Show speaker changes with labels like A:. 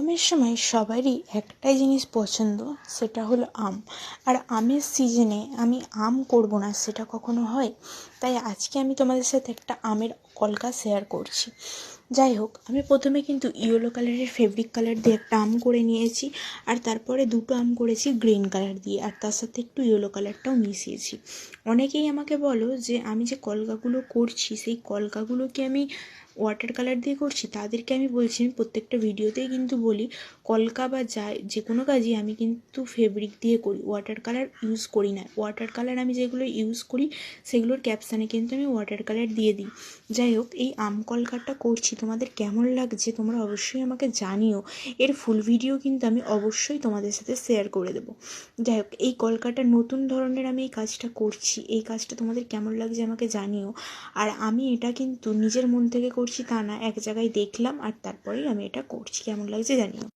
A: গরমের সময় সবারই একটাই জিনিস পছন্দ, সেটা হলো আম। আর আমের সিজনে আমি আম করব না, সেটা কখনো হয়? তাই আজকে আমি তোমাদের সাথে একটা আমের কলকা শেয়ার করছি। যাই হোক, আমি প্রথমে কিন্তু ইয়েলো কালারের ফেব্রিক কালার দিয়ে একটা আম করে নিয়েছি, আর তারপরে দুটো আম করেছি গ্রিন কালার দিয়ে, আর তার সাথে একটু ইয়েলো কালারটাও মিশিয়েছি। অনেকেই আমাকে বলো যে, আমি যে কলকাগুলো করছি, সেই কলকাগুলো কি আমি ওয়াটার কালার দিয়ে করছি? তাদেরকে আমি বলছি, আমি প্রত্যেকটা ভিডিওতেই কিন্তু বলি, কলকা বা যাই যে কোনো কাজই আমি কিন্তু ফেব্রিক দিয়ে করি। ওয়াটার কালার ইউজ করি না। ওয়াটার কালার আমি যেগুলো ইউজ করি, সেগুলোর ক্যাপশানে কিন্তু আমি ওয়াটার কালার দিয়ে দিই। যাই হোক, এই আম কলকাটা করছি। তোমাদের কেমন লাগছে তোমরা অবশ্যই আমাকে জানিও। এর ফুল ভিডিও কিন্তু আমি অবশ্যই তোমাদের সাথে শেয়ার করে দেবো। যাই হোক, এই কলকাটা নতুন ধরনের আমি এই কাজটা করছি। এই কাজটা তোমাদের কেমন লাগছে আমাকে জানিও। আর আমি এটা কিন্তু নিজের মন থেকে করছি তা না, এক জায়গায় দেখলাম আর তারপরেই আমি এটা করছি। কেমন লাগছে জানিও